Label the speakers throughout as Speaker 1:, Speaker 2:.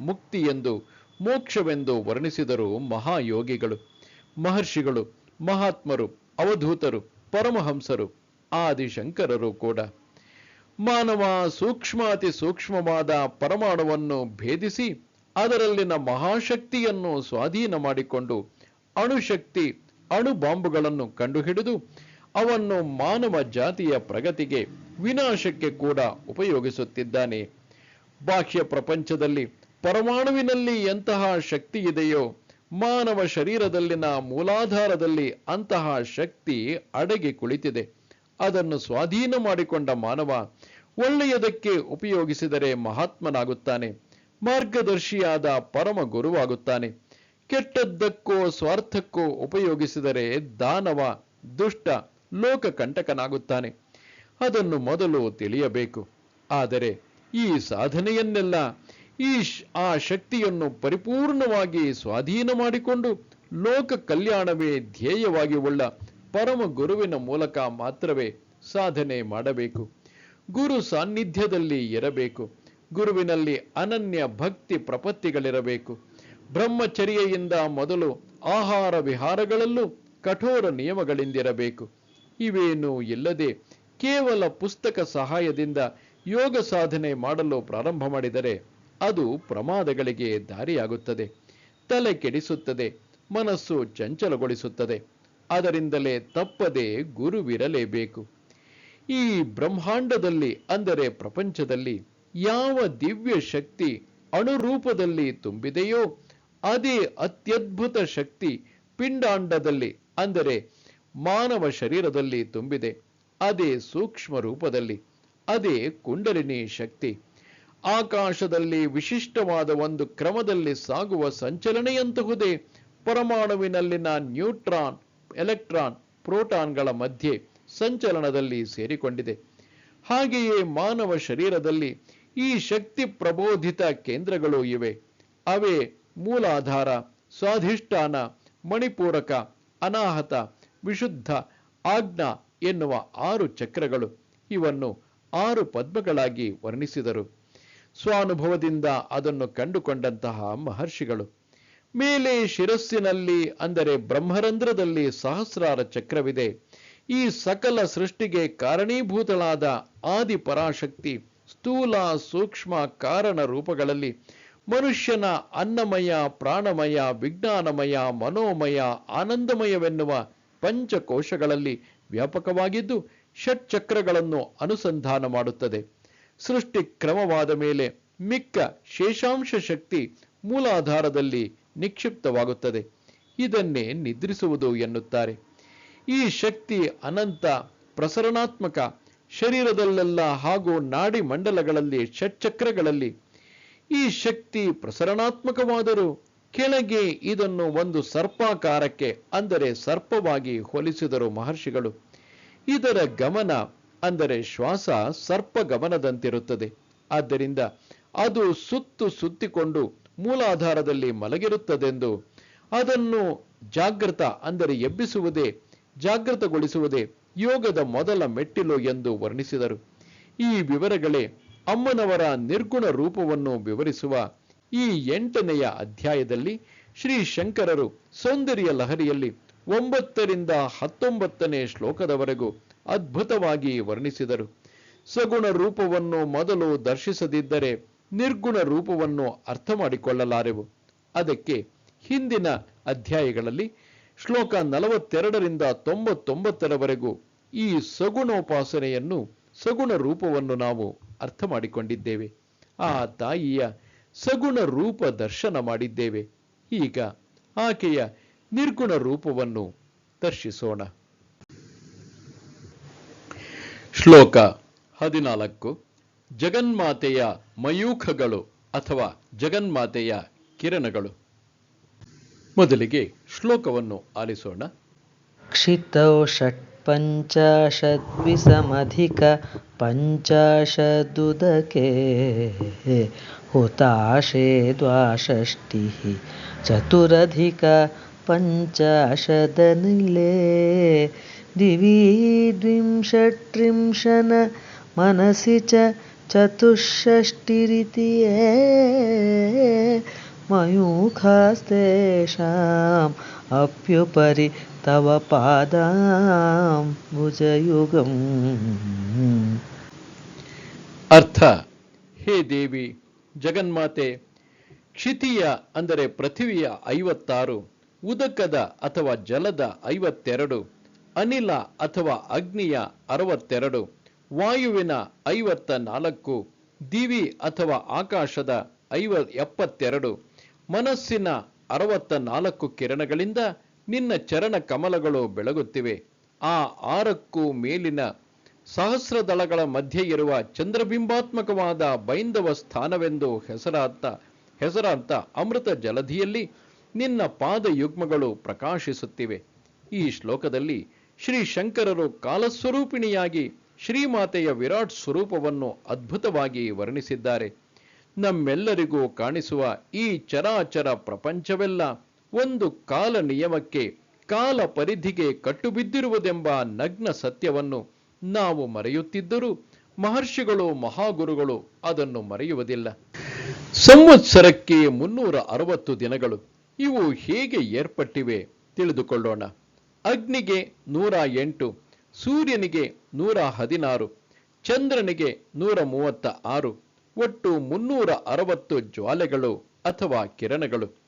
Speaker 1: ಮುಕ್ತಿ ಎಂದು, ಮೋಕ್ಷವೆಂದು ವರ್ಣಿಸಿದರು ಮಹಾಯೋಗಿಗಳು. ಮಹರ್ಷಿಗಳು, ಮಹಾತ್ಮರು, ಅವಧೂತರು, ಪರಮಹಂಸರು, ಆದಿಶಂಕರರು ಕೂಡ. ಮಾನವ ಸೂಕ್ಷ್ಮಾತಿ ಸೂಕ್ಷ್ಮವಾದ ಪರಮಾಣುವನ್ನು ಭೇದಿಸಿ, ಅದರಲ್ಲಿನ ಮಹಾಶಕ್ತಿಯನ್ನು ಸ್ವಾಧೀನ ಮಾಡಿಕೊಂಡು ಅಣುಶಕ್ತಿ ಅಣು ಬಾಂಬುಗಳನ್ನು ಕಂಡುಹಿಡಿದು, ಅವನ್ನು ಮಾನವ ಜಾತಿಯ ಪ್ರಗತಿಗೆ ವಿನಾಶಕ್ಕೆ ಕೂಡ ಉಪಯೋಗಿಸುತ್ತಿದ್ದಾನೆ. ಬಾಹ್ಯ ಪ್ರಪಂಚದಲ್ಲಿ ಪರಮಾಣುವಿನಲ್ಲಿ ಎಂತಹ ಶಕ್ತಿ ಇದೆಯೋ, ಮಾನವ ಶರೀರದಲ್ಲಿನ ಮೂಲಾಧಾರದಲ್ಲಿ ಅಂತಹ ಶಕ್ತಿ ಅಡಗಿ ಕುಳಿತಿದೆ. ಅದನ್ನು ಸ್ವಾಧೀನ ಮಾಡಿಕೊಂಡ ಮಾನವ ಒಳ್ಳೆಯದಕ್ಕೆ ಉಪಯೋಗಿಸಿದರೆ ಮಹಾತ್ಮನಾಗುತ್ತಾನೆ, ಮಾರ್ಗದರ್ಶಿಯಾದ ಪರಮ ಗುರುವಾಗುತ್ತಾನೆ. ಕೆಟ್ಟದ್ದಕ್ಕೋ ಸ್ವಾರ್ಥಕ್ಕೋ ಉಪಯೋಗಿಸಿದರೆ ದಾನವ, ದುಷ್ಟ, ಲೋಕಕಂಟಕನಾಗುತ್ತಾನೆ. ಅದನ್ನು ಮೊದಲು ತಿಳಿಯಬೇಕು. ಆದರೆ ಈ ಸಾಧನೆಯನ್ನೆಲ್ಲ ಈ ಆ ಶಕ್ತಿಯನ್ನು ಪರಿಪೂರ್ಣವಾಗಿ ಸ್ವಾಧೀನ ಮಾಡಿಕೊಂಡು ಲೋಕ ಕಲ್ಯಾಣವೇ ಧ್ಯೇಯವಾಗಿ ಉಳ್ಳ ಪರಮ ಗುರುವಿನ ಮೂಲಕ ಮಾತ್ರವೇ ಸಾಧನೆ ಮಾಡಬೇಕು. ಗುರು ಸಾನ್ನಿಧ್ಯದಲ್ಲಿ ಇರಬೇಕು. ಗುರುವಿನಲ್ಲಿ ಅನನ್ಯ ಭಕ್ತಿ ಪ್ರಪತ್ತಿಗಳಿರಬೇಕು. ಬ್ರಹ್ಮಚರ್ಯೆಯಿಂದ ಮೊದಲು ಆಹಾರ ವಿಹಾರಗಳಲ್ಲೂ ಕಠೋರ ನಿಯಮಗಳಿಂದಿರಬೇಕು. ಇವೇನೂ ಇಲ್ಲದೆ ಕೇವಲ ಪುಸ್ತಕ ಸಹಾಯದಿಂದ ಯೋಗ ಸಾಧನೆ ಮಾಡಲು ಪ್ರಾರಂಭ ಮಾಡಿದರೆ ಅದು ಪ್ರಮಾದಗಳಿಗೆ ದಾರಿಯಾಗುತ್ತದೆ. ತಲೆ ಕೆಡಿಸುತ್ತದೆ, ಮನಸ್ಸು ಚಂಚಲಗೊಳಿಸುತ್ತದೆ. ಅದರಿಂದಲೇ ತಪ್ಪದೆ ಗುರುವಿರಲೇಬೇಕು. ಈ ಬ್ರಹ್ಮಾಂಡದಲ್ಲಿ, ಅಂದರೆ ಪ್ರಪಂಚದಲ್ಲಿ, ಯಾವ ದಿವ್ಯ ಶಕ್ತಿ ಅಣುರೂಪದಲ್ಲಿ ತುಂಬಿದೆಯೋ, ಅದೇ ಅತ್ಯದ್ಭುತ ಶಕ್ತಿ ಪಿಂಡಾಂಡದಲ್ಲಿ, ಅಂದರೆ ಮಾನವ ಶರೀರದಲ್ಲಿ ತುಂಬಿದೆ. ಅದೇ ಸೂಕ್ಷ್ಮ ರೂಪದಲ್ಲಿ ಅದೇ ಕುಂಡಲಿನಿ ಶಕ್ತಿ. ಆಕಾಶದಲ್ಲಿ ವಿಶಿಷ್ಟವಾದ ಒಂದು ಕ್ರಮದಲ್ಲಿ ಸಾಗುವ ಸಂಚಲನೆಯಂತಹುದೇ ಪರಮಾಣುವಿನಲ್ಲಿನ ನ್ಯೂಟ್ರಾನ್, ಎಲೆಕ್ಟ್ರಾನ್, ಪ್ರೋಟಾನ್ಗಳ ಮಧ್ಯೆ ಸಂಚಲನದಲ್ಲಿ ಸೇರಿಕೊಂಡಿದೆ. ಹಾಗೆಯೇ ಮಾನವ ಶರೀರದಲ್ಲಿ ಈ ಶಕ್ತಿ ಪ್ರಬೋಧಿತ ಕೇಂದ್ರಗಳು ಇವೆ. ಅವೇ ಮೂಲಾಧಾರ, ಸ್ವಾಧಿಷ್ಠಾನ, ಮಣಿಪೂರಕ, ಅನಾಹತ, ವಿಶುದ್ಧ, ಆಜ್ಞಾ ಎನ್ನುವ ಆರು ಚಕ್ರಗಳು. ಇವನ್ನು ಆರು ಪದ್ಮಗಳಾಗಿ ವರ್ಣಿಸಿದರು. ಸ್ವಾನುಭವದಿಂದ ಅದನ್ನು ಕಂಡುಕೊಂಡಂತಹ ಮಹರ್ಷಿಗಳು. ಮೇಲೆ ಶಿರಸ್ಸಿನಲ್ಲಿ, ಅಂದರೆ ಬ್ರಹ್ಮರಂಧ್ರದಲ್ಲಿ ಸಹಸ್ರಾರ ಚಕ್ರವಿದೆ. ಈ ಸಕಲ ಸೃಷ್ಟಿಗೆ ಕಾರಣೀಭೂತಳಾದ ಆದಿ ಪರಾಶಕ್ತಿ ಸ್ಥೂಲ ಸೂಕ್ಷ್ಮ ಕಾರಣ ರೂಪಗಳಲ್ಲಿ ಮನುಷ್ಯನ ಅನ್ನಮಯ, ಪ್ರಾಣಮಯ, ವಿಜ್ಞಾನಮಯ, ಮನೋಮಯ, ಆನಂದಮಯವೆನ್ನುವ ಪಂಚಕೋಶಗಳಲ್ಲಿ ವ್ಯಾಪಕವಾಗಿದ್ದು ಷಟ್ಚಕ್ರಗಳನ್ನು ಅನುಸಂಧಾನ ಮಾಡುತ್ತದೆ. ಸೃಷ್ಟಿ ಕ್ರಮವಾದ ಮೇಲೆ ಮಿಕ್ಕ ಶೇಷಾಂಶ ಶಕ್ತಿ ಮೂಲಾಧಾರದಲ್ಲಿ ನಿಕ್ಷಿಪ್ತವಾಗುತ್ತದೆ. ಇದನ್ನೇ ನಿದ್ರಿಸುವುದು ಎನ್ನುತ್ತಾರೆ. ಈ ಶಕ್ತಿ ಅನಂತ, ಪ್ರಸರಣಾತ್ಮಕ, ಶರೀರದಲ್ಲೆಲ್ಲ ಹಾಗೂ ನಾಡಿ ಮಂಡಲಗಳಲ್ಲಿ, ಷಟ್ಚಕ್ರಗಳಲ್ಲಿ ಈ ಶಕ್ತಿ ಪ್ರಸರಣಾತ್ಮಕವಾದರೂ ಕೆಳಗೆ ಇದನ್ನು ಒಂದು ಸರ್ಪಾಕಾರಕ್ಕೆ, ಅಂದರೆ ಸರ್ಪವಾಗಿ ಹೋಲಿಸಿದರು ಮಹರ್ಷಿಗಳು. ಇದರ ಗಮನ ಅಂದರೆ ಶ್ವಾಸ ಸರ್ಪ ಗಮನದಂತಿರುತ್ತದೆ. ಆದ್ದರಿಂದ ಅದು ಸುತ್ತು ಸುತ್ತಿಕೊಂಡು ಮೂಲಾಧಾರದಲ್ಲಿ ಮಲಗಿರುತ್ತದೆಂದು ಅದನ್ನು ಜಾಗೃತ ಅಂದರೆ ಎಬ್ಬಿಸುವುದೇ ಜಾಗೃತಗೊಳಿಸುವುದೇ ಯೋಗದ ಮೊದಲ ಮೆಟ್ಟಿಲು ಎಂದು ವರ್ಣಿಸಿದರು. ಈ ವಿವರಗಳೇ ಅಮ್ಮನವರ ನಿರ್ಗುಣ ರೂಪವನ್ನು ವಿವರಿಸುವ ಈ ಎಂಟನೆಯ ಅಧ್ಯಾಯದಲ್ಲಿ ಶ್ರೀ ಶಂಕರರು ಸೌಂದರ್ಯ ಲಹರಿಯಲ್ಲಿ ಒಂಬತ್ತರಿಂದ ಹತ್ತೊಂಬತ್ತನೇ ಶ್ಲೋಕದವರೆಗೂ ಅದ್ಭುತವಾಗಿ ವರ್ಣಿಸಿದರು. ಸಗುಣ ರೂಪವನ್ನು ಮೊದಲು ದರ್ಶಿಸದಿದ್ದರೆ ನಿರ್ಗುಣ ರೂಪವನ್ನು ಅರ್ಥ ಮಾಡಿಕೊಳ್ಳಲಾರೆವು ಅದಕ್ಕೆ ಹಿಂದಿನ ಅಧ್ಯಾಯಗಳಲ್ಲಿ ಶ್ಲೋಕ ನಲವತ್ತೆರಡರಿಂದ ತೊಂಬತ್ತೊಂಬತ್ತರವರೆಗೂ ಈ ಸಗುಣೋಪಾಸನೆಯನ್ನು ಸಗುಣ ರೂಪವನ್ನು ನಾವು ಅರ್ಥ ಮಾಡಿಕೊಂಡಿದ್ದೇವೆ ಆ ತಾಯಿಯ ಸಗುಣ ರೂಪ ದರ್ಶನ ಮಾಡಿದ್ದೇವೆ. ಈಗ ಆಕೆಯ ನಿರ್ಗುಣ ರೂಪವನ್ನು ದರ್ಶಿಸೋಣ. ಶ್ಲೋಕ ಹದಿನಾಲ್ಕು. ಜಗನ್ಮಾತೆಯ ಮಯೂಖಗಳು ಅಥವಾ ಜಗನ್ಮಾತೆಯ ಕಿರಣಗಳು. ಮೊದಲಿಗೆ ಶ್ಲೋಕವನ್ನು ಆಲಿಸೋಣ.
Speaker 2: ಕ್ಷಿತೌ ಷಟ್ಪಂಚಾಶದ್ವಿಸಮಧಿಕ ಪಂಚಾಶದುದಕೆ ಹುತಾಶೇ ದ್ವಾಷಷ್ಟಿ ಚತುರಧಿಕ ಪಂಚಾಶದನಿಲೇ दिवि द्विंशत्रिंशन मनसि च चतुष्षष्टिरिति ये मयूखास्तेषाम् अप्युपरि तव पादाम्बुजयुगम्
Speaker 1: ಅರ್ಥ ಹೇ ದೇವಿ ಜಗನ್ಮಾತೆ ಕ್ಷಿತಿಯ ಅಂದರೆ ಪೃಥಿವಿಯ ಐವತ್ತಾರು ಉದಕದ ಅಥವಾ ಜಲದ ಐವತ್ತೆರಡು ಅನಿಲ ಅಥವಾ ಅಗ್ನಿಯ ಅರವತ್ತೆರಡು, ವಾಯುವಿನ ಐವತ್ತ ನಾಲ್ಕು ದಿವಿ ಅಥವಾ ಆಕಾಶದ ಐವ, ಎಪ್ಪತ್ತೆರಡು, ಮನಸ್ಸಿನ ಅರವತ್ತ ನಾಲ್ಕು ಕಿರಣಗಳಿಂದ ನಿನ್ನ ಚರಣ ಕಮಲಗಳು ಬೆಳಗುತ್ತಿವೆ. ಆ ಆರಕ್ಕೂ ಮೇಲಿನ ಸಹಸ್ರದಳಗಳ ಮಧ್ಯೆ ಇರುವ ಚಂದ್ರಬಿಂಬಾತ್ಮಕವಾದ ಬೈಂದವ ಸ್ಥಾನವೆಂದು ಹೆಸರಾಂತ ಹೆಸರಾಂತ ಅಮೃತ ಜಲಧಿಯಲ್ಲಿ ನಿನ್ನ ಪಾದಯುಗ್ಮಗಳು ಪ್ರಕಾಶಿಸುತ್ತಿವೆ. ಈ ಶ್ಲೋಕದಲ್ಲಿ ಶ್ರೀ ಶಂಕರರು ಕಾಲಸ್ವರೂಪಿಣಿಯಾಗಿ ಶ್ರೀಮಾತೆಯ ವಿರಾಟ್ ಸ್ವರೂಪವನ್ನು ಅದ್ಭುತವಾಗಿ ವರ್ಣಿಸಿದ್ದಾರೆ. ನಮ್ಮೆಲ್ಲರಿಗೂ ಕಾಣಿಸುವ ಈ ಚರಾಚರ ಪ್ರಪಂಚವೆಲ್ಲ ಒಂದು ಕಾಲ ನಿಯಮಕ್ಕೆ, ಕಾಲ ಪರಿಧಿಗೆ ಕಟ್ಟುಬಿದ್ದಿರುವುದೆಂಬ ನಗ್ನ ಸತ್ಯವನ್ನು ನಾವು ಮರೆಯುತ್ತಿದ್ದರೂ ಮಹರ್ಷಿಗಳು, ಮಹಾಗುರುಗಳು ಅದನ್ನು ಮರೆಯುವುದಿಲ್ಲ. ಸಂವತ್ಸರಕ್ಕೆ ಮುನ್ನೂರ ಅರವತ್ತು ದಿನಗಳು. ಇವು ಹೇಗೆ ಏರ್ಪಟ್ಟಿವೆ ತಿಳಿದುಕೊಳ್ಳೋಣ. ಅಗ್ನಿಗೆ ನೂರ ಎಂಟು, ಸೂರ್ಯನಿಗೆ ನೂರ ಹದಿನಾರು, ಚಂದ್ರನಿಗೆ ನೂರ ಮೂವತ್ತ ಆರು, ಒಟ್ಟು ಮುನ್ನೂರ ಅರವತ್ತು ಜ್ವಾಲೆಗಳು ಅಥವಾ ಕಿರಣಗಳು.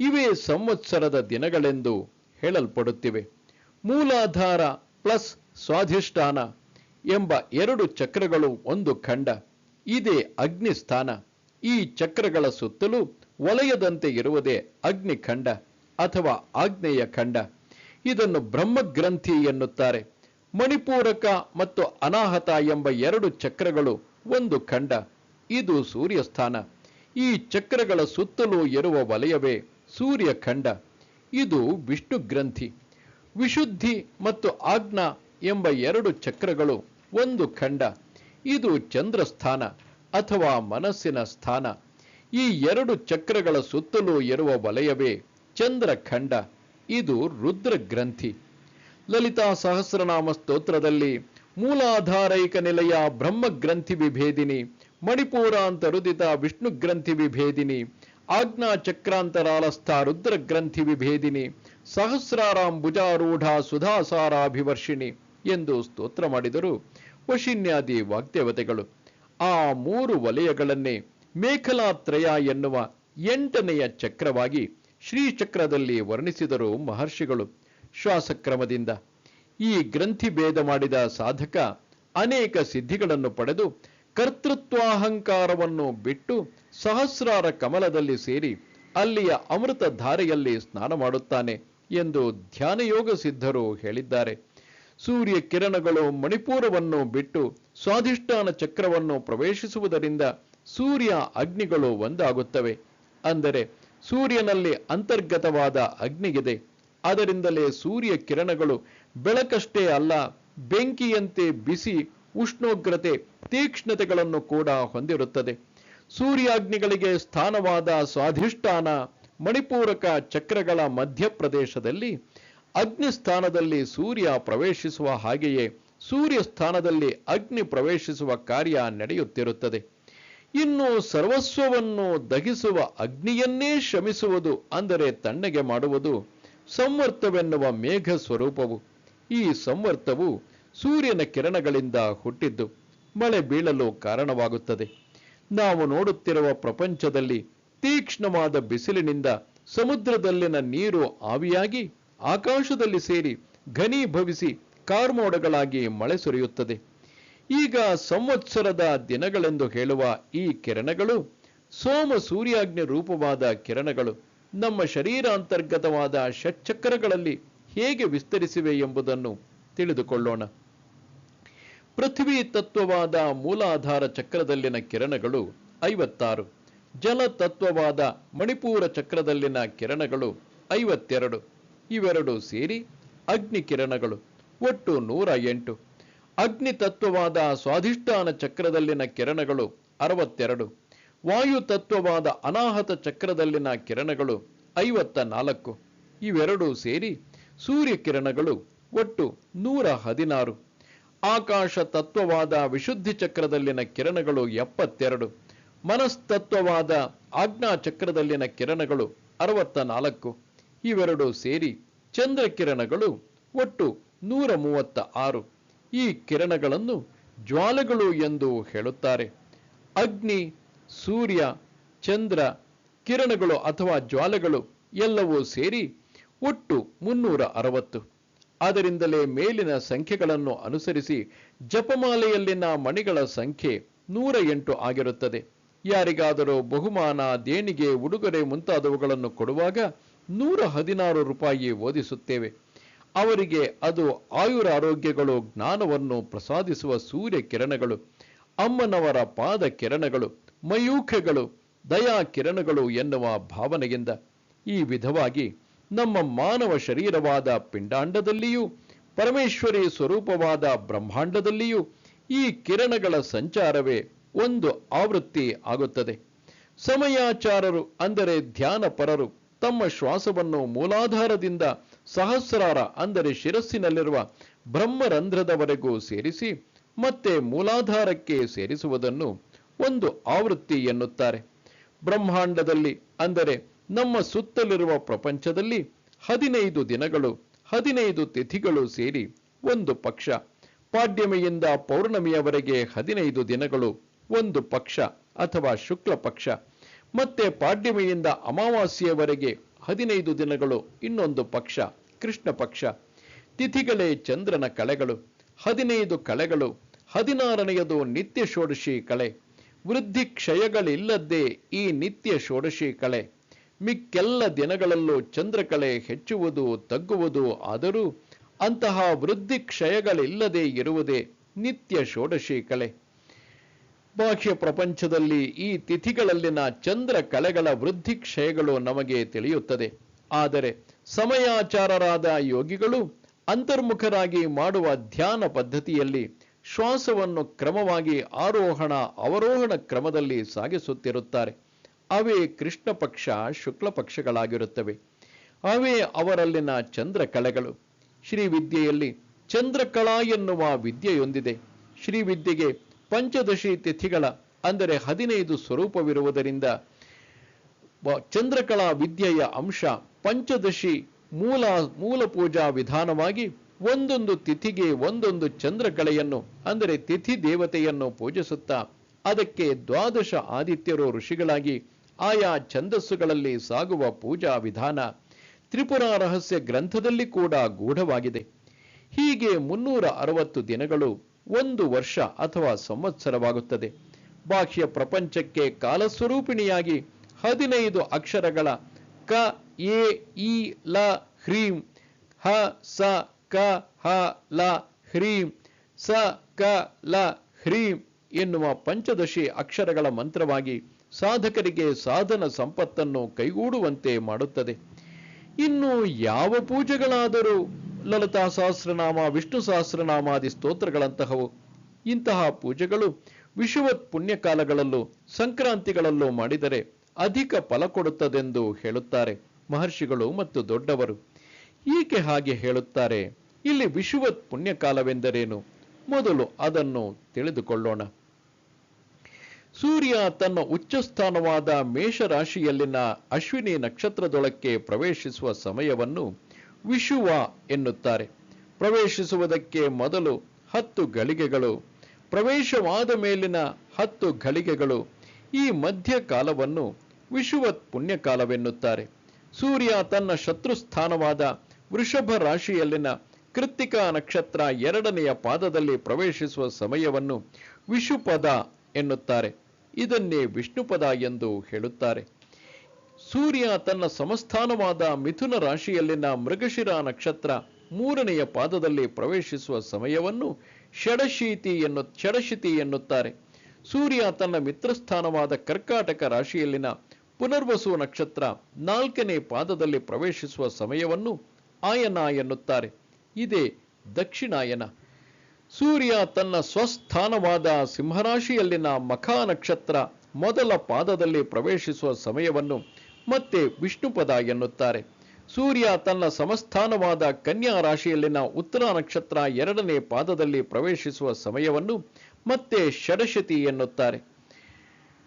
Speaker 1: ಇವೇ ಸಂವತ್ಸರದ ದಿನಗಳೆಂದು ಹೇಳಲ್ಪಡುತ್ತಿವೆ. ಮೂಲಾಧಾರ ಪ್ಲಸ್ ಸ್ವಾಧಿಷ್ಠಾನ ಎಂಬ ಎರಡು ಚಕ್ರಗಳು ಒಂದು ಖಂಡ. ಇದೇ ಅಗ್ನಿಸ್ಥಾನ. ಈ ಚಕ್ರಗಳ ಸುತ್ತಲೂ ವಲಯದಂತೆ ಇರುವುದೇ ಅಗ್ನಿಖಂಡ ಅಥವಾ ಆಗ್ನೇಯ ಖಂಡ. ಇದನ್ನು ಬ್ರಹ್ಮಗ್ರಂಥಿ ಎನ್ನುತ್ತಾರೆ. ಮಣಿಪೂರಕ ಮತ್ತು ಅನಾಹತ ಎಂಬ ಎರಡು ಚಕ್ರಗಳು ಒಂದು ಖಂಡ, ಇದು ಸೂರ್ಯಸ್ಥಾನ. ಈ ಚಕ್ರಗಳ ಸುತ್ತಲೂ ಇರುವ ವಲಯವೇ ಸೂರ್ಯಖಂಡ, ಇದು ವಿಷ್ಣು ಗ್ರಂಥಿ ವಿಶುದ್ಧಿ ಮತ್ತು ಆಜ್ಞಾ ಎಂಬ ಎರಡು ಚಕ್ರಗಳು ಒಂದು ಖಂಡ, ಇದು ಚಂದ್ರಸ್ಥಾನ ಅಥವಾ ಮನಸ್ಸಿನ ಸ್ಥಾನ. ಈ ಎರಡು ಚಕ್ರಗಳ ಸುತ್ತಲೂ ಇರುವ ವಲಯವೇ ಚಂದ್ರಖಂಡ. ಇದು ರುದ್ರ ಗ್ರಂಥಿ ಲಲಿತಾ ಸಹಸ್ರನಾಮ ಸ್ತೋತ್ರದಲ್ಲಿ ಮೂಲಾಧಾರೈಕ ನಿಲಯ ಬ್ರಹ್ಮ ಗ್ರಂಥಿ ವಿಭೇದಿನಿ ಮಣಿಪುರಾಂತ ರುದಿತ ವಿಷ್ಣು ಗ್ರಂಥಿ ವಿಭೇದಿನಿ ಆಜ್ಞಾ ಚಕ್ರಾಂತರಾಲಸ್ಥ ರುದ್ರ ಗ್ರಂಥಿ ವಿಭೇದಿನಿ ಸಹಸ್ರಾರಾಂ ಭುಜಾರೂಢ ಸುಧಾಸಾರಾಭಿವರ್ಷಿಣಿ ಎಂದು ಸ್ತೋತ್ರ ಮಾಡಿದರು ವಶಿನ್ಯಾದಿ ವಾಗ್ದೇವತೆಗಳು. ಆ ಮೂರು ವಲಯಗಳನ್ನೇ ಮೇಖಲಾತ್ರಯ ಎನ್ನುವ ಎಂಟನೆಯ ಚಕ್ರವಾಗಿ ಶ್ರೀಚಕ್ರದಲ್ಲಿ ವರ್ಣಿಸಿದರು ಮಹರ್ಷಿಗಳು ಶ್ವಾಸಕ್ರಮದಿಂದ. ಈ ಗ್ರಂಥಿ ಭೇದ ಮಾಡಿದ ಸಾಧಕ ಅನೇಕ ಸಿದ್ಧಿಗಳನ್ನು ಪಡೆದು ಕರ್ತೃತ್ವಾಹಂಕಾರವನ್ನು ಬಿಟ್ಟು ಸಹಸ್ರಾರ ಕಮಲದಲ್ಲಿ ಸೇರಿ ಅಲ್ಲಿಯ ಅಮೃತ ಧಾರೆಯಲ್ಲಿ ಸ್ನಾನ ಮಾಡುತ್ತಾನೆ ಎಂದು ಧ್ಯಾನಯೋಗ ಸಿದ್ಧರು ಹೇಳಿದ್ದಾರೆ. ಸೂರ್ಯ ಕಿರಣಗಳು ಮಣಿಪುರವನ್ನು ಬಿಟ್ಟು ಸ್ವಾಧಿಷ್ಠಾನ ಚಕ್ರವನ್ನು ಪ್ರವೇಶಿಸುವುದರಿಂದ ಸೂರ್ಯ ಅಗ್ನಿಗಳು ಒಂದಾಗುತ್ತವೆ. ಅಂದರೆ ಸೂರ್ಯನಲ್ಲಿ ಅಂತರ್ಗತವಾದ ಅಗ್ನಿಗಿದೆ. ಅದರಿಂದಲೇ ಸೂರ್ಯ ಕಿರಣಗಳು ಬೆಳಕಷ್ಟೇ ಅಲ್ಲ, ಬೆಂಕಿಯಂತೆ ಬಿಸಿ, ಉಷ್ಣೋಗ್ರತೆ, ತೀಕ್ಷ್ಣತೆಗಳನ್ನು ಕೂಡ ಹೊಂದಿರುತ್ತದೆ. ಸೂರ್ಯಾಗ್ನಿಗಳಿಗೆ ಸ್ಥಾನವಾದ ಸ್ವಾಧಿಷ್ಠಾನ ಮಣಿಪೂರಕ ಚಕ್ರಗಳ ಮಧ್ಯಪ್ರದೇಶದಲ್ಲಿ ಅಗ್ನಿ ಸ್ಥಾನದಲ್ಲಿ ಸೂರ್ಯ ಪ್ರವೇಶಿಸುವ ಹಾಗೆಯೇ ಸೂರ್ಯ ಸ್ಥಾನದಲ್ಲಿ ಅಗ್ನಿ ಪ್ರವೇಶಿಸುವ ಕಾರ್ಯ ನಡೆಯುತ್ತಿರುತ್ತದೆ. ಇನ್ನು ಸರ್ವಸ್ವವನ್ನು ದಹಿಸುವ ಅಗ್ನಿಯನ್ನೇ ಶಮಿಸುವುದು, ಅಂದರೆ ತಣ್ಣಗೆ ಮಾಡುವುದು, ಸಂವರ್ತವೆನ್ನುವ ಮೇಘ ಸ್ವರೂಪವು ಈ ಸಂವರ್ತವು ಸೂರ್ಯನ ಕಿರಣಗಳಿಂದ ಹುಟ್ಟಿದ್ದು, ಮಳೆ ಬೀಳಲು ಕಾರಣವಾಗುತ್ತದೆ. ನಾವು ನೋಡುತ್ತಿರುವ ಪ್ರಪಂಚದಲ್ಲಿ ತೀಕ್ಷ್ಣವಾದ ಬಿಸಿಲಿನಿಂದ ಸಮುದ್ರದಲ್ಲಿನ ನೀರು ಆವಿಯಾಗಿ, ಆಕಾಶದಲ್ಲಿ ಸೇರಿ ಘನೀಭವಿಸಿ ಕಾರ್ಮೋಡಗಳಾಗಿ ಮಳೆ ಸುರಿಯುತ್ತದೆ. ಈಗ ಸಂವತ್ಸರದ ದಿನಗಳೆಂದು ಹೇಳುವ ಈ ಕಿರಣಗಳು ಸೋಮ ಸೂರ್ಯಾಗ್ನಿ ರೂಪವಾದ ಕಿರಣಗಳು ನಮ್ಮ ಶರೀರಾಂತರ್ಗತವಾದ ಷಟ್ಚಕ್ರಗಳಲ್ಲಿ ಹೇಗೆ ವಿಸ್ತರಿಸಿವೆ ಎಂಬುದನ್ನು ತಿಳಿದುಕೊಳ್ಳೋಣ. ಪೃಥ್ವಿ ತತ್ವವಾದ ಮೂಲಾಧಾರ ಚಕ್ರದಲ್ಲಿನ ಕಿರಣಗಳು ಐವತ್ತಾರು, ಜಲ ತತ್ವವಾದ ಮಣಿಪೂರ ಚಕ್ರದಲ್ಲಿನ ಕಿರಣಗಳು ಐವತ್ತೆರಡು, ಇವೆರಡು ಸೇರಿ ಅಗ್ನಿ ಕಿರಣಗಳು, ಒಟ್ಟು ನೂರ ಎಂಟು. ಅಗ್ನಿ ತತ್ವವಾದ ಸ್ವಾಧಿಷ್ಠಾನ ಚಕ್ರದಲ್ಲಿನ ಕಿರಣಗಳು ಅರವತ್ತೆರಡು ವಾಯು ತತ್ವವಾದ ಅನಾಹತ ಚಕ್ರದಲ್ಲಿನ ಕಿರಣಗಳು ಐವತ್ತ ನಾಲ್ಕು ಇವೆರಡೂ ಸೇರಿ ಸೂರ್ಯ ಕಿರಣಗಳು ಒಟ್ಟು ನೂರ ಹದಿನಾರು ಆಕಾಶ ತತ್ವವಾದ ವಿಶುದ್ಧಿ ಚಕ್ರದಲ್ಲಿನ ಕಿರಣಗಳು ಎಪ್ಪತ್ತೆರಡು, ಮನಸ್ತತ್ವವಾದ ಆಜ್ಞಾ ಚಕ್ರದಲ್ಲಿನ ಕಿರಣಗಳು ಅರವತ್ತ ನಾಲ್ಕು ಇವೆರಡೂ ಸೇರಿ ಚಂದ್ರ ಕಿರಣಗಳು ಒಟ್ಟು ನೂರ ಮೂವತ್ತ ಆರು ಈ ಕಿರಣಗಳನ್ನು ಜ್ವಾಲೆಗಳು ಎಂದು ಹೇಳುತ್ತಾರೆ. ಅಗ್ನಿ, ಸೂರ್ಯ, ಚಂದ್ರ, ಕಿರಣಗಳು ಅಥವಾ ಜ್ವಾಲೆಗಳು ಎಲ್ಲವೂ ಸೇರಿ ಒಟ್ಟು ಮುನ್ನೂರ ಅರವತ್ತು. ಅದರಿಂದಲೇ ಮೇಲಿನ ಸಂಖ್ಯೆಗಳನ್ನು ಅನುಸರಿಸಿ ಜಪಮಾಲೆಯಲ್ಲಿನ ಮಣಿಗಳ ಸಂಖ್ಯೆ ನೂರ ಎಂಟು ಆಗಿರುತ್ತದೆ. ಯಾರಿಗಾದರೂ ಬಹುಮಾನ ದೇಣಿಗೆ ಉಡುಗೊರೆ ಮುಂತಾದವುಗಳನ್ನು ಕೊಡುವಾಗ ನೂರ ಹದಿನಾರು ರೂಪಾಯಿ ಓದಿಸುತ್ತೇವೆ. ಅವರಿಗೆ ಅದು ಆಯುರ ಆರೋಗ್ಯಗಳು, ಜ್ಞಾನವನ್ನು ಪ್ರಸಾದಿಸುವ ಸೂರ್ಯ ಕಿರಣಗಳು ಅಮ್ಮನವರ ಪಾದ ಕಿರಣಗಳು ಮಯೂಖಗಳು ದಯಾ ಕಿರಣಗಳು ಎನ್ನುವ ಭಾವನೆಯಿಂದ ಈ ವಿಧವಾಗಿ ನಮ್ಮ ಮಾನವ ಶರೀರವಾದ ಪಿಂಡಾಂಡದಲ್ಲಿಯೂ, ಪರಮೇಶ್ವರಿ ಸ್ವರೂಪವಾದ ಬ್ರಹ್ಮಾಂಡದಲ್ಲಿಯೂ ಈ ಕಿರಣಗಳ ಸಂಚಾರವೇ ಒಂದು ಆವೃತ್ತಿ ಆಗುತ್ತದೆ. ಸಮಯಾಚಾರರು ಅಂದರೆ ಧ್ಯಾನಪರರು ತಮ್ಮ ಶ್ವಾಸವನ್ನು ಮೂಲಾಧಾರದಿಂದ ಸಹಸ್ರಾರ ಅಂದರೆ ಶಿರಸ್ಸಿನಲ್ಲಿರುವ ಬ್ರಹ್ಮರಂಧ್ರದವರೆಗೂ ಸೇರಿಸಿ ಮತ್ತೆ ಮೂಲಾಧಾರಕ್ಕೆ ಸೇರಿಸುವುದನ್ನು ಒಂದು ಆವೃತ್ತಿ ಎನ್ನುತ್ತಾರೆ. ಬ್ರಹ್ಮಾಂಡದಲ್ಲಿ ಅಂದರೆ ನಮ್ಮ ಸುತ್ತಲಿರುವ ಪ್ರಪಂಚದಲ್ಲಿ ಹದಿನೈದು ದಿನಗಳು, ಹದಿನೈದು ತಿಥಿಗಳು ಸೇರಿ ಒಂದು ಪಕ್ಷ. ಪಾಡ್ಯಮಿಯಿಂದ ಪೌರ್ಣಮಿಯವರೆಗೆ ಹದಿನೈದು ದಿನಗಳು ಒಂದು ಪಕ್ಷ ಅಥವಾ ಶುಕ್ಲ ಪಕ್ಷ. ಮತ್ತೆ ಪಾಡ್ಯಮಿಯಿಂದ ಅಮಾವಾಸ್ಯೆಯವರೆಗೆ ಹದಿನೈದು ದಿನಗಳು, ಇನ್ನೊಂದು ಪಕ್ಷ, ಕೃಷ್ಣ ಪಕ್ಷ. ತಿಥಿಗಳೇ ಚಂದ್ರನ ಕಳೆಗಳು, ಹದಿನೈದು ಕಳೆಗಳು, ಹದಿನಾರನೆಯದು ನಿತ್ಯ ಷೋಡಶಿ ಕಳೆ. ವೃದ್ಧಿ ಕ್ಷಯಗಳಿಲ್ಲದ್ದೇ ಈ ನಿತ್ಯ ಷೋಡಶಿ ಕಳೆ. ಮಿಕ್ಕೆಲ್ಲ ದಿನಗಳಲ್ಲೂ ಚಂದ್ರಕಳೆ ಹೆಚ್ಚುವುದು, ತಗ್ಗುವುದು ಆದರೂ ಅಂತಹ ವೃದ್ಧಿ ಕ್ಷಯಗಳಿಲ್ಲದೆ ಇರುವುದೇ ನಿತ್ಯ ಷೋಡಶಿ ಕಳೆ. ಬಾಹ್ಯ ಪ್ರಪಂಚದಲ್ಲಿ ಈ ತಿಥಿಗಳಲ್ಲಿನ ಚಂದ್ರ ಕಲೆಗಳ ವೃದ್ಧಿ ಕ್ಷಯಗಳು ನಮಗೆ ತಿಳಿಯುತ್ತದೆ. ಆದರೆ ಸಮಯಾಚಾರರಾದ ಯೋಗಿಗಳು ಅಂತರ್ಮುಖರಾಗಿ ಮಾಡುವ ಧ್ಯಾನ ಪದ್ಧತಿಯಲ್ಲಿ ಶ್ವಾಸವನ್ನು ಕ್ರಮವಾಗಿ ಆರೋಹಣ, ಅವರೋಹಣ ಕ್ರಮದಲ್ಲಿ ಸಾಗಿಸುತ್ತಿರುತ್ತಾರೆ. ಅವೇ ಕೃಷ್ಣ ಪಕ್ಷ, ಶುಕ್ಲ ಪಕ್ಷಗಳಾಗಿರುತ್ತವೆ. ಅವೇ ಅವರಲ್ಲಿನ ಚಂದ್ರ ಕಲೆಗಳು. ಶ್ರೀವಿದ್ಯೆಯಲ್ಲಿ ಚಂದ್ರಕಲಾ ಎನ್ನುವ ವಿದ್ಯೆಯೊಂದಿದೆ. ಶ್ರೀವಿದ್ಯೆಗೆ ಪಂಚದಶಿ ತಿಥಿಗಳ, ಅಂದರೆ ಹದಿನೈದು ಸ್ವರೂಪವಿರುವುದರಿಂದ ಚಂದ್ರಕಲಾ ವಿದ್ಯೆಯ ಅಂಶ ಪಂಚದಶಿ ಮೂಲ ಮೂಲ ಪೂಜಾ ವಿಧಾನವಾಗಿ ಒಂದೊಂದು ತಿಥಿಗೆ ಒಂದೊಂದು ಚಂದ್ರಕಲೆಯನ್ನು, ಅಂದರೆ ತಿಥಿ ದೇವತೆಯನ್ನು ಪೂಜಿಸುತ್ತಾ, ಅದಕ್ಕೆ ದ್ವಾದಶ ಆದಿತ್ಯರು ಋಷಿಗಳಾಗಿ ಆಯಾ ಛಂದಸ್ಸುಗಳಲ್ಲಿ ಸಾಗುವ ಪೂಜಾ ವಿಧಾನ ತ್ರಿಪುರ ರಹಸ್ಯ ಗ್ರಂಥದಲ್ಲಿ ಕೂಡ ಗೂಢವಾಗಿದೆ. ಹೀಗೆ ಮುನ್ನೂರ ಅರವತ್ತು ದಿನಗಳು ಒಂದು ವರ್ಷ ಅಥವಾ ಸಂವತ್ಸರವಾಗುತ್ತದೆ. ಬಾಹ್ಯ ಪ್ರಪಂಚಕ್ಕೆ ಕಾಲಸ್ವರೂಪಿಣಿಯಾಗಿ ಹದಿನೈದು ಅಕ್ಷರಗಳ ಕ, ಎ, ಇ, ಲ, ಹ್ರೀಂ, ಹ, ಸ, ಕ, ಹ, ಲ, ಹ್ರೀಂ, ಸ, ಕ, ಲ, ಹ್ರೀಂ ಎನ್ನುವ ಪಂಚದಶಿ ಅಕ್ಷರಗಳ ಮಂತ್ರವಾಗಿ ಸಾಧಕರಿಗೆ ಸಾಧನ ಸಂಪತ್ತನ್ನು ಕೈಗೂಡುವಂತೆ ಮಾಡುತ್ತದೆ. ಇನ್ನು ಯಾವ ಪೂಜೆಗಳಾದರೂ ಲಲಿತಾ ಸಹಸ್ರನಾಮ, ವಿಷ್ಣು ಸಹಸ್ರನಾಮಾದಿ ಸ್ತೋತ್ರಗಳಂತಹವು ಇಂತಹ ಪೂಜೆಗಳು ವಿಷುವತ್ ಪುಣ್ಯಕಾಲಗಳಲ್ಲೂ ಸಂಕ್ರಾಂತಿಗಳಲ್ಲೂ ಮಾಡಿದರೆ ಅಧಿಕ ಫಲ ಕೊಡುತ್ತದೆಂದು ಹೇಳುತ್ತಾರೆ ಮಹರ್ಷಿಗಳು ಮತ್ತು ದೊಡ್ಡವರು. ಈಕೆ ಹಾಗೆ ಹೇಳುತ್ತಾರೆ, ಇಲ್ಲಿ ವಿಷುವತ್ ಪುಣ್ಯಕಾಲವೆಂದರೇನು? ಮೊದಲು ಅದನ್ನು ತಿಳಿದುಕೊಳ್ಳೋಣ. ಸೂರ್ಯ ತನ್ನ ಉಚ್ಚಸ್ಥಾನವಾದ ಮೇಷರಾಶಿಯಲ್ಲಿನ ಅಶ್ವಿನಿ ನಕ್ಷತ್ರದೊಳಕ್ಕೆ ಪ್ರವೇಶಿಸುವ ಸಮಯವನ್ನು ವಿಷುವ ಎನ್ನುತ್ತಾರೆ. ಪ್ರವೇಶಿಸುವುದಕ್ಕೆ ಮೊದಲು ಹತ್ತು ಗಳಿಗೆಗಳು ಪ್ರವೇಶವಾದ ಮೇಲಿನ ಹತ್ತು ಗಳಿಗೆಗಳು ಈ ಮಧ್ಯಕಾಲವನ್ನು ವಿಷುವತ್ ಪುಣ್ಯಕಾಲವೆನ್ನುತ್ತಾರೆ. ಸೂರ್ಯ ತನ್ನ ಶತ್ರುಸ್ಥಾನವಾದ ವೃಷಭ ರಾಶಿಯಲ್ಲಿನ ಕೃತ್ತಿಕಾ ನಕ್ಷತ್ರ ಎರಡನೆಯ ಪಾದದಲ್ಲಿ ಪ್ರವೇಶಿಸುವ ಸಮಯವನ್ನು ವಿಷುಪದ ಎನ್ನುತ್ತಾರೆ. ಇದನ್ನೇ ವಿಷ್ಣುಪದ ಎಂದು ಹೇಳುತ್ತಾರೆ. ಸೂರ್ಯ ತನ್ನ ಸಮಸ್ಥಾನವಾದ ಮಿಥುನ ರಾಶಿಯಲ್ಲಿನ ಮೃಗಶಿರ ನಕ್ಷತ್ರ ಮೂರನೆಯ ಪಾದದಲ್ಲಿ ಪ್ರವೇಶಿಸುವ ಸಮಯವನ್ನು ಷಡಶೀತಿ ಎನ್ನು, ಷಡಶಿತಿ ಎನ್ನುತ್ತಾರೆ. ಸೂರ್ಯ ತನ್ನ ಮಿತ್ರಸ್ಥಾನವಾದ ಕರ್ಕಾಟಕ ರಾಶಿಯಲ್ಲಿನ ಪುನರ್ವಸು ನಕ್ಷತ್ರ ನಾಲ್ಕನೇ ಪಾದದಲ್ಲಿ ಪ್ರವೇಶಿಸುವ ಸಮಯವನ್ನು ಆಯನ ಎನ್ನುತ್ತಾರೆ. ಇದೇ ದಕ್ಷಿಣಾಯನ. ಸೂರ್ಯ ತನ್ನ ಸ್ವಸ್ಥಾನವಾದ ಸಿಂಹರಾಶಿಯಲ್ಲಿನ ಮಖ ನಕ್ಷತ್ರ ಮೊದಲ ಪಾದದಲ್ಲಿ ಪ್ರವೇಶಿಸುವ ಸಮಯವನ್ನು ಮತ್ತೆ ವಿಷ್ಣುಪದ ಎನ್ನುತ್ತಾರೆ. ಸೂರ್ಯ ತನ್ನ ಸಮಸ್ಥಾನವಾದ ಕನ್ಯಾ ರಾಶಿಯಲ್ಲಿನ ಉತ್ತರ ನಕ್ಷತ್ರ ಎರಡನೇ ಪಾದದಲ್ಲಿ ಪ್ರವೇಶಿಸುವ ಸಮಯವನ್ನು ಮತ್ತೆ ಷಡಶತಿ ಎನ್ನುತ್ತಾರೆ.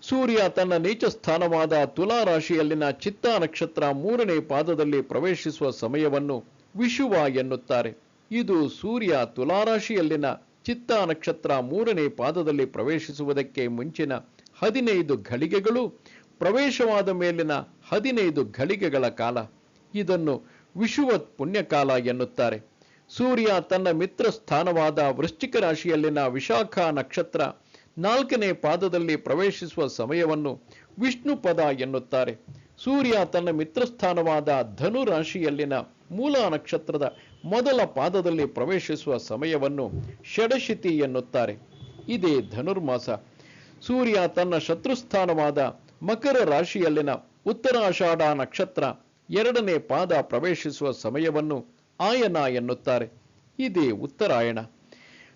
Speaker 1: ಸೂರ್ಯ ತನ್ನ ನೀಚ ಸ್ಥಾನವಾದ ತುಲಾ ರಾಶಿಯಲ್ಲಿನ ಚಿತ್ತ ನಕ್ಷತ್ರ ಮೂರನೇ ಪಾದದಲ್ಲಿ ಪ್ರವೇಶಿಸುವ ಸಮಯವನ್ನು ವಿಶುವ ಎನ್ನುತ್ತಾರೆ. ಇದು ಸೂರ್ಯ ತುಲಾರಾಶಿಯಲ್ಲಿನ ಚಿತ್ತ ನಕ್ಷತ್ರ ಮೂರನೇ ಪಾದದಲ್ಲಿ ಪ್ರವೇಶಿಸುವುದಕ್ಕೆ ಮುಂಚಿನ ಹದಿನೈದು ಘಳಿಗೆಗಳು ಪ್ರವೇಶವಾದ ಮೇಲಿನ ಹದಿನೈದು ಘಳಿಗೆಗಳ ಕಾಲ. ಇದನ್ನು ವಿಶುವತ್ ಪುಣ್ಯಕಾಲ ಎನ್ನುತ್ತಾರೆ. ಸೂರ್ಯ ತನ್ನ ಮಿತ್ರ ಸ್ಥಾನವಾದ ವೃಶ್ಚಿಕ ರಾಶಿಯಲ್ಲಿನ ವಿಶಾಖ ನಕ್ಷತ್ರ ನಾಲ್ಕನೇ ಪಾದದಲ್ಲಿ ಪ್ರವೇಶಿಸುವ ಸಮಯವನ್ನು ವಿಷ್ಣು ಪದ ಎನ್ನುತ್ತಾರೆ. ಸೂರ್ಯ ತನ್ನ ಮಿತ್ರಸ್ಥಾನವಾದ ಧನು ರಾಶಿಯಲ್ಲಿನ ಮೂಲ ನಕ್ಷತ್ರದ ಮೊದಲ ಪಾದದಲ್ಲಿ ಪ್ರವೇಶಿಸುವ ಸಮಯವನ್ನು ಷಡಶಿತಿ ಎನ್ನುತ್ತಾರೆ. ಇದೇ ಧನುರ್ಮಾಸ. ಸೂರ್ಯ ತನ್ನ ಶತ್ರುಸ್ಥಾನವಾದ ಮಕರ ರಾಶಿಯಲ್ಲಿನ ಉತ್ತರಾಷಾಢ ನಕ್ಷತ್ರ ಎರಡನೇ ಪಾದ ಪ್ರವೇಶಿಸುವ ಸಮಯವನ್ನು ಆಯನ ಎನ್ನುತ್ತಾರೆ. ಇದೇ ಉತ್ತರಾಯಣ.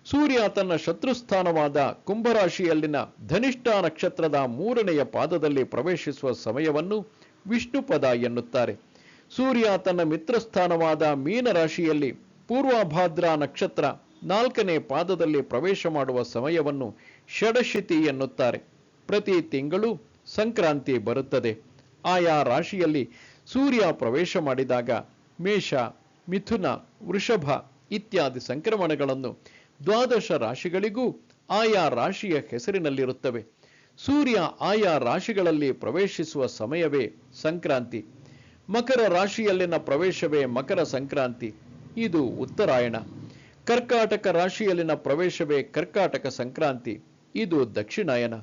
Speaker 1: ಸೂರ್ಯ ತನ್ನ ಶತ್ರುಸ್ಥಾನವಾದ ಕುಂಭರಾಶಿಯಲ್ಲಿನ ಧನಿಷ್ಠ ನಕ್ಷತ್ರದ ಮೂರನೆಯ ಪಾದದಲ್ಲಿ ಪ್ರವೇಶಿಸುವ ಸಮಯವನ್ನು ವಿಷ್ಣುಪದ ಎನ್ನುತ್ತಾರೆ. ಸೂರ್ಯ ತನ್ನ ಮಿತ್ರಸ್ಥಾನವಾದ ಮೀನರಾಶಿಯಲ್ಲಿ ಪೂರ್ವಭಾದ್ರ ನಕ್ಷತ್ರ ನಾಲ್ಕನೇ ಪಾದದಲ್ಲಿ ಪ್ರವೇಶ ಮಾಡುವ ಸಮಯವನ್ನು ಷಡಶಿತಿ ಎನ್ನುತ್ತಾರೆ. ಪ್ರತಿ ತಿಂಗಳು ಸಂಕ್ರಾಂತಿ ಬರುತ್ತದೆ. ಆಯಾ ರಾಶಿಯಲ್ಲಿ ಸೂರ್ಯ ಪ್ರವೇಶ ಮಾಡಿದಾಗ ಮೇಷ, ಮಿಥುನ, ವೃಷಭ ಇತ್ಯಾದಿ ಸಂಕ್ರಮಣಗಳನ್ನು ದ್ವಾದಶ ರಾಶಿಗಳಿಗೂ ಆಯಾ ರಾಶಿಯ ಹೆಸರಿನಲ್ಲಿರುತ್ತವೆ. ಸೂರ್ಯ ಆಯಾ ರಾಶಿಗಳಲ್ಲಿ ಪ್ರವೇಶಿಸುವ ಸಮಯವೇ ಸಂಕ್ರಾಂತಿ. ಮಕರ ರಾಶಿಯಲ್ಲಿನ ಪ್ರವೇಶವೇ ಮಕರ ಸಂಕ್ರಾಂತಿ. ಇದು ಉತ್ತರಾಯಣ. ಕರ್ಕಾಟಕ ರಾಶಿಯಲ್ಲಿನ ಪ್ರವೇಶವೇ ಕರ್ಕಾಟಕ ಸಂಕ್ರಾಂತಿ. ಇದು ದಕ್ಷಿಣಾಯನ.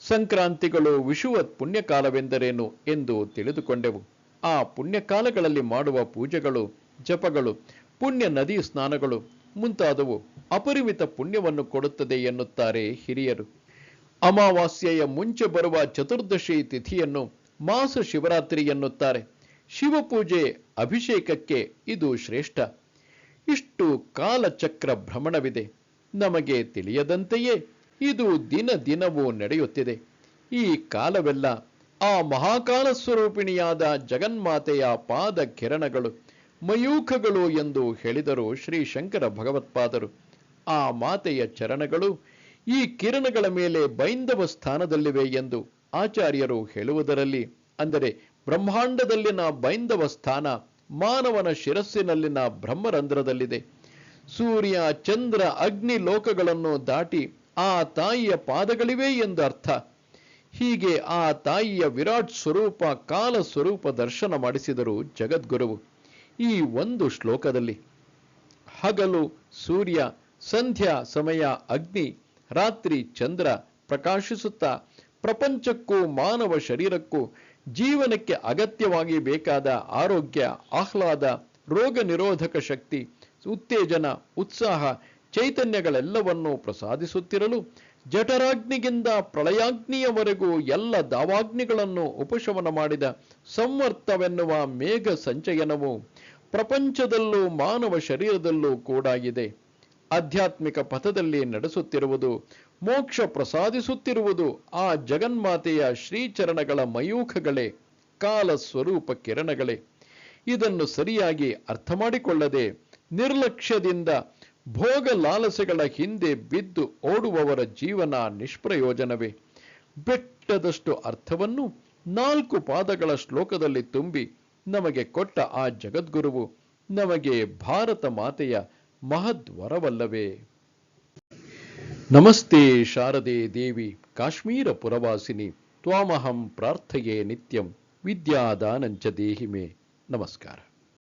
Speaker 1: ಸಂಕ್ರಾಂತಿಗಳು ವಿಷುವತ್ ಪುಣ್ಯಕಾಲವೆಂದರೇನು ಎಂದು ತಿಳಿದುಕೊಂಡೆವು. ಆ ಪುಣ್ಯಕಾಲಗಳಲ್ಲಿ ಮಾಡುವ ಪೂಜೆಗಳು, ಜಪಗಳು, ಪುಣ್ಯ ನದಿ ಸ್ನಾನಗಳು ಮುಂತಾದವು ಅಪರಿಮಿತ ಪುಣ್ಯವನ್ನು ಕೊಡುತ್ತದೆ ಎನ್ನುತ್ತಾರೆ ಹಿರಿಯರು. ಅಮಾವಾಸ್ಯೆಯ ಮುಂಚೆ ಬರುವ ಚತುರ್ದಶಿ ತಿಥಿಯನ್ನು ಮಾಸ ಶಿವರಾತ್ರಿ ಎನ್ನುತ್ತಾರೆ. ಶಿವಪೂಜೆ ಅಭಿಷೇಕಕ್ಕೆ ಇದು ಶ್ರೇಷ್ಠ. ಇಷ್ಟು ಕಾಲಚಕ್ರ ಭ್ರಮಣವಿದೆ. ನಮಗೆ ತಿಳಿಯದಂತೆಯೇ ಇದು ದಿನ ದಿನವೂ ನಡೆಯುತ್ತಿದೆ. ಈ ಕಾಲವೆಲ್ಲ ಆ ಮಹಾಕಾಲ ಸ್ವರೂಪಿಣಿಯಾದ ಜಗನ್ಮಾತೆಯ ಪಾದ ಕಿರಣಗಳು, ಮಯೂಖಗಳು ಎಂದು ಹೇಳಿದರು ಶ್ರೀ ಶಂಕರ ಭಗವತ್ಪಾದರು. ಆ ಮಾತೆಯ ಚರಣಗಳು ಈ ಕಿರಣಗಳ ಮೇಲೆ ಬೈಂದವ ಸ್ಥಾನದಲ್ಲಿವೆ ಎಂದು ಆಚಾರ್ಯರು ಹೇಳುವುದರಲ್ಲಿ, ಅಂದರೆ ಬ್ರಹ್ಮಾಂಡದಲ್ಲಿನ ಬೈಂದವ ಸ್ಥಾನ ಮಾನವನ ಶಿರಸ್ಸಿನಲ್ಲಿನ ಬ್ರಹ್ಮರಂಧ್ರದಲ್ಲಿದೆ. ಸೂರ್ಯ, ಚಂದ್ರ, ಅಗ್ನಿ ಲೋಕಗಳನ್ನು ದಾಟಿ ಆ ತಾಯಿಯ ಪಾದಗಳಿವೆ ಎಂದರ್ಥ. ಹೀಗೆ ಆ ತಾಯಿಯ ವಿರಾಟ್ ಸ್ವರೂಪ ಕಾಲ ಸ್ವರೂಪ ದರ್ಶನ ಮಾಡಿಸಿದರು ಜಗದ್ಗುರುವು. ಈ ಒಂದು ಶ್ಲೋಕದಲ್ಲಿ, ಹಗಲು, ಸೂರ್ಯ, ಸಂಧ್ಯಾ, ಸಮಯ, ಅಗ್ನಿ, ರಾತ್ರಿ, ಚಂದ್ರ ಪ್ರಕಾಶಿಸುತ್ತಾ ಪ್ರಪಂಚಕ್ಕೂ, ಮಾನವ ಶರೀರಕ್ಕೂ, ಜೀವನಕ್ಕೆ ಅಗತ್ಯವಾಗಿ ಬೇಕಾದ ಆರೋಗ್ಯ, ಆಹ್ಲಾದ ರೋಗ ನಿರೋಧಕ ಶಕ್ತಿ, ಉತ್ತೇಜನ, ಉತ್ಸಾಹ ಚೈತನ್ಯಗಳೆಲ್ಲವನ್ನೂ ಪ್ರಸಾದಿಸುತ್ತಿರಲು ಜಠರಾಗ್ನಿಗಿಂದ ಪ್ರಳಯಾಗ್ನಿಯವರೆಗೂ ಎಲ್ಲ ದಾವಾಗ್ನಿಗಳನ್ನು ಉಪಶಮನ ಮಾಡಿದ ಸಂವರ್ತವೆನ್ನುವ ಮೇಘ ಸಂಚಯನವು ಪ್ರಪಂಚದಲ್ಲೂ ಮಾನವ ಶರೀರದಲ್ಲೂ ಕೂಡ ಇದೆ ಆಧ್ಯಾತ್ಮಿಕ ಪಥದಲ್ಲಿ ನಡೆಸುತ್ತಿರುವುದು, ಮೋಕ್ಷ ಪ್ರಸಾದಿಸುತ್ತಿರುವುದು ಆ ಜಗನ್ಮಾತೆಯ ಶ್ರೀಚರಣಗಳ ಮಯೂಖಗಳೇ, ಕಾಲ ಸ್ವರೂಪ ಕಿರಣಗಳೇ. ಇದನ್ನು ಸರಿಯಾಗಿ ಅರ್ಥ ಮಾಡಿಕೊಳ್ಳದೆ ನಿರ್ಲಕ್ಷ್ಯದಿಂದ ಭೋಗ ಲಾಲಸೆಗಳ ಹಿಂದೆ ಬಿದ್ದು ಓಡುವವರ ಜೀವನ ನಿಷ್ಪ್ರಯೋಜನವೇ. ಬೆಟ್ಟದಷ್ಟು ಅರ್ಥವನ್ನು ನಾಲ್ಕು ಪಾದಗಳ ಶ್ಲೋಕದಲ್ಲಿ ತುಂಬಿ ನಮಗೆ ಕೊಟ್ಟ ಆ ಜಗದ್ಗುರುವು ನಮಗೆ ಭಾರತ ಮಾತೆಯ ಮಹದ್ವರವಲ್ಲವೇ. ನಮಸ್ತೆ ಶಾರದೆ ದೇವಿ, ಕಾಶ್ಮೀರ ಪುರವಾಸಿನಿ, ತ್ವಾಮಹಂ ಪ್ರಾರ್ಥೆಯೇ ನಿತ್ಯಂ ವಿದ್ಯಾದಾನಂಚ ದೇಹಿಮೆ. ನಮಸ್ಕಾರ.